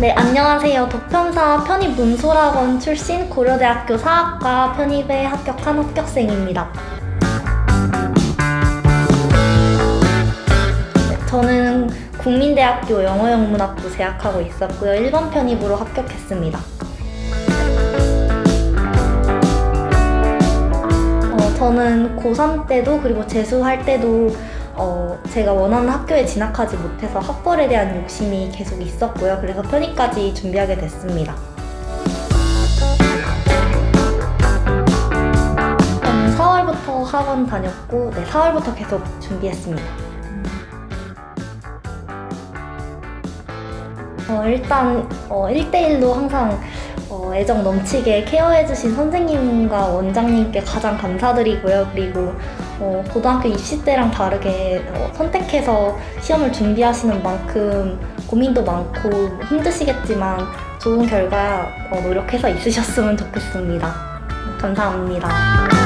네, 안녕하세요. 도편사 편입 문소학원 출신 고려대학교 사학과 편입에 합격한 합격생입니다. 네, 저는 국민대학교 영어영문학부 재학하고 있었고요. 1번 편입으로 합격했습니다. 어, 저는 고3 때도 그리고 재수할 때도 어, 제가 원하는 학교에 진학하지 못해서 학벌에 대한 욕심이 계속 있었고요. 그래서 편입까지 준비하게 됐습니다. 저는 4월부터 학원 다녔고, 네, 4월부터 계속 준비했습니다. 어, 일단 어, 1대1로 항상 어, 애정 넘치게 케어해주신 선생님과 원장님께 가장 감사드리고요. 그리고 어, 고등학교 입시 때랑 다르게 어, 선택해서 시험을 준비하시는 만큼 고민도 많고 힘드시겠지만 좋은 결과 어, 노력해서 있으셨으면 좋겠습니다. 감사합니다.